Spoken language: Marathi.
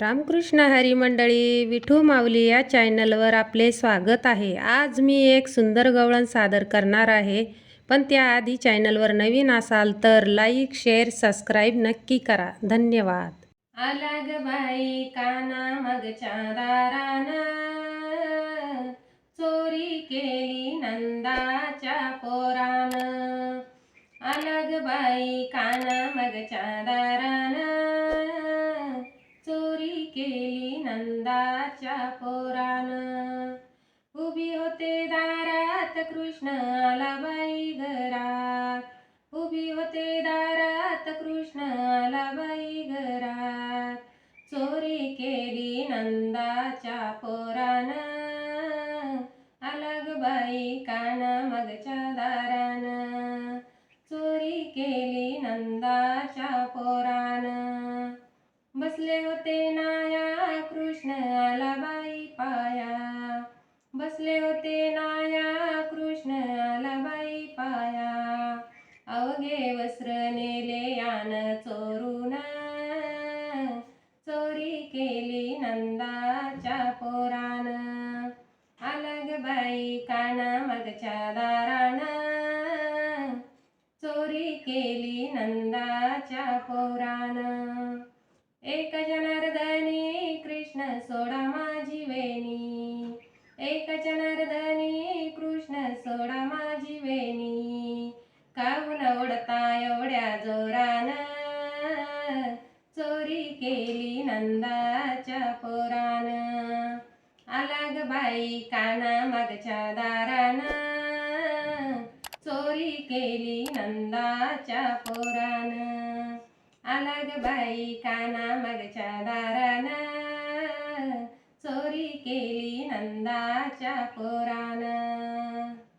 रामकृष्ण हरी मंडळी विठू माऊली या चॅनलवर आपले स्वागत आहे. आज मी एक सुंदर गवळण सादर करणार आहे. पण त्याआधी चॅनलवर नवीन असाल तर लाईक शेअर सबस्क्राईब नक्की करा. धन्यवाद. अलग बाई काना मग चांदाराना. चोरी केली नंदाच्या पोरान. अलग बाई काना मग दाराना नंदाच्या पोरान. उभी होते दारात कृष्ण आला बाई घरात. उभी होते दारात कृष्ण आला बाई घरात. चोरी केली नंदाच्या पोरान. अलग बाई काना मगच्या दारान. चोरी केली नंदाच्या पोरान. बसले होते नाया कृष्ण आला बाई पाया. बसले होते नाया कृष्ण आला बाई पाया. अवघे वस्त्र नेले यान चोरून. चोरी केली नंदाच्या पोरान. अलग बाई काना मगच्या दारान. चोरी केली नंदाच्या पोरान एक जनार्दनी कृष्ण सोडा माझी वेणी. एक जनार्दनी कृष्ण सोडा माझी वेणी. काहून ओढता एवढ्या जोरान? चोरी केली नंदाच्या पोरान. आलाग बाई काना मागच्या दारान. चोरी केली नंदाच्या पोरान. आलाग बाई काना मगच्या दारान. चोरी केली नंदाच्या पोरानं.